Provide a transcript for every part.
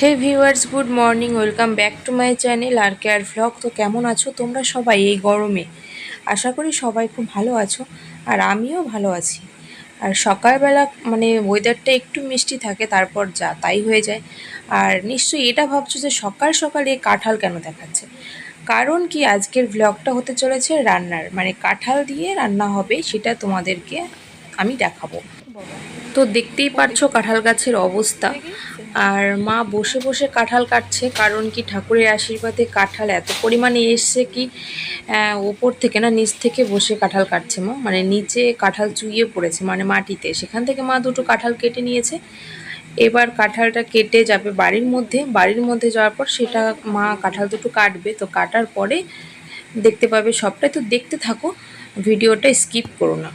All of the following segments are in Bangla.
Hey viewers good morning welcome back to my channel R care vlog তো কেমন আছো তোমরা সবাই এই গরমে? আশা করি সবাই খুব ভালো আছো, আর আমিও ভালো আছি। আর সকালবেলা মানে ওয়েদারটা একটু মিষ্টি থাকে, তারপর যা তাই হয়ে যায়। আর নিশ্চয়ই এটা ভাবছ যে সকাল সকালে কাঁঠাল কেন দেখাচ্ছে? কারণ কি আজকের ভ্লগটা হতে চলেছে রান্নার মানে কাঁঠাল দিয়ে রান্না হবে সেটা তোমাদেরকে আমি দেখাবো। তো দেখতেই পারছ কাঁঠাল গাছের অবস্থা। আর মা বসে বসে কাঁঠাল কাটছে, কারণ কি ঠাকুরের আশীর্বাদে কাঁঠাল এত পরিমাণে এসছে কি ওপর থেকে না নিচ থেকে বসে কাঁঠাল কাটছে মা। মানে নিচে কাঁঠাল চুইয়ে পড়েছে মানে মাটিতে। সেখান থেকে মা দুটো কাঁঠাল কেটে নিয়েছে। এবার কাঁঠালটা কেটে যাবে বাড়ির মধ্যে। বাড়ির মধ্যে যাওয়ার পর সেটা মা কাঁঠাল দুটো কাটবে। তো কাটার পরে দেখতে পাবে সবটাই। তো দেখতে থাকো, ভিডিওটা স্কিপ করো না।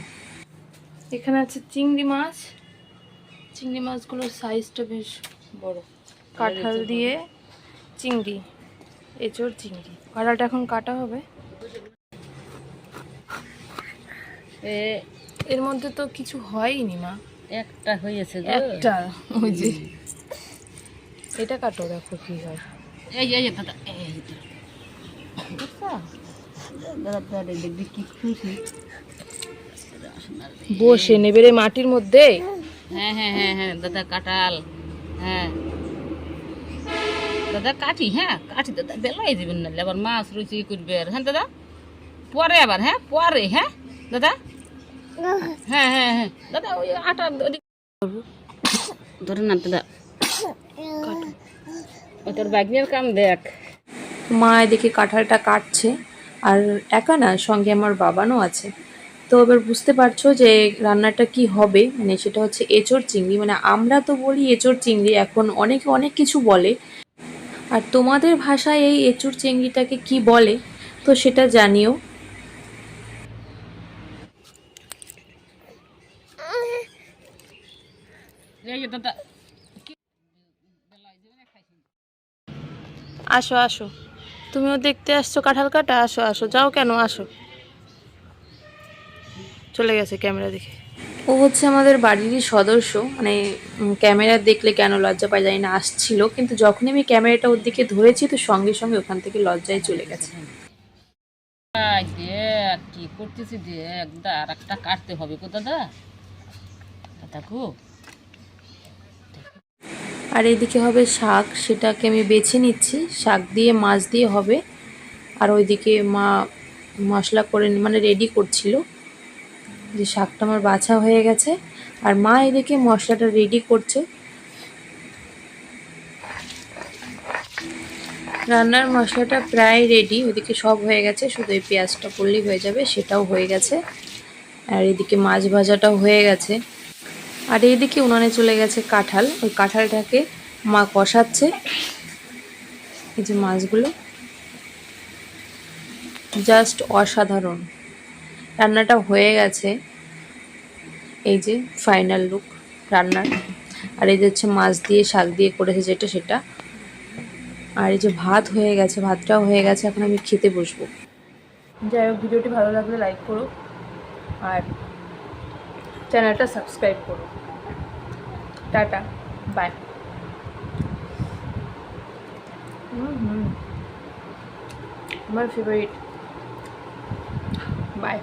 এখানে আছে চিংড়ি মাছ। চিংড়ি মাছগুলোর সাইজটা বেশ কাঁঠাল দিয়ে চিংড়ি এঁচড় চিংড়ি। কাঁঠালটা এখন কাটা হবে। এ এর মধ্যে তো কিছু হয়নি মা। একটা হয়েছে। একটা ওই যে। এটা কাটো দেখো কি হয়। এই এই দাদা এই দাদা দাদা দেখবি কি খুশি। বসে নেবে রে মাটির মধ্যে। হ্যাঁ হ্যাঁ হ্যাঁ হ্যাঁ দাদা কাটাল হ্যাঁ। দাদা কাটি হ্যাঁ কাটি দাদা, বেলাই দিবেন না আবার মাছ ই করবে আর। হ্যাঁ দাদা? পরে আবার হ্যাঁ পরে হ্যাঁ দাদা? হ্যাঁ হ্যাঁ হ্যাঁ। দাদা, ওই আটা ধরে না, দাদা। তোর ব্যাগনের কাম দেখ। মা এদিকে কাঁঠালটা কাটছে, আর একা না, সঙ্গে আমার বাবানও আছে। তো এবার বুঝতে পারছ যে রান্নাটা কি হবে মানে সেটা হচ্ছে এঁচড় চিংড়ি। মানে আমরা তো বলি এঁচড় চিংড়ি, এখন অনেকে অনেক কিছু বলে। আর তোমাদের ভাষায় এই এঁচড় চিংড়িটাকে কি বলে, তো সেটা জানিও। আসো আসো। তুমিও দেখতে আসছো কাঁঠাল কাটা? আসো আসো। যাও কেন, আসো। চলে গেছে ক্যামেরা দেখে। ও হচ্ছে আমাদের বাড়িরই সদস্য মানে ক্যামেরা দেখলে কেন লজ্জা পাই জানি না আসছিল। কিন্তু যখন আমি ক্যামেরাটা ওর দিকে ধরেছি তো সঙ্গে সঙ্গে ওখান থেকে লজ্জায় চলে গেছে। দেখ কি করতেছি দেখ আর একটা কাটতে হবে গো দাদা। দাদা আর এদিকে হবে শাক সেটাকে আমি বেছে নিচ্ছি। শাক দিয়ে মাছ দিয়ে হবে। আর ওইদিকে মা মশলা করে মানে রেডি করছিল। যে শাকটা আমার বাছা হয়ে গেছে। আর মা এদিকে মশলাটা রেডি করছে। রান্নার মশলাটা প্রায় রেডি ওদিকে সব হয়ে গেছে, শুধু এই পেঁয়াজটা করলেই হয়ে যাবে, সেটাও হয়ে গেছে। আর এদিকে মাছ ভাজাটাও হয়ে গেছে। আর এইদিকে উনানে চলে গেছে কাঁঠাল, ওই কাঁঠালটাকে মা কষাচ্ছে। এই যে মাছগুলো, জাস্ট অসাধারণ। রান্নাটা হয়ে গেছে। এই যে ফাইনাল লুক রান্নার। আর এই যে হচ্ছে মাছ দিয়ে, শাক দিয়ে করেছে যেটা সেটা। আর এই যে ভাত হয়ে গেছে, ভাতটাও হয়ে গেছে, এখন আমি খেতে বসবো। যাই হোক, ভিডিওটি ভালো লাগলে লাইক করো। আর চ্যানেলটা সাবস্ক্রাইব করো। টাটা বাই হুম আমার ফেভারিট বাই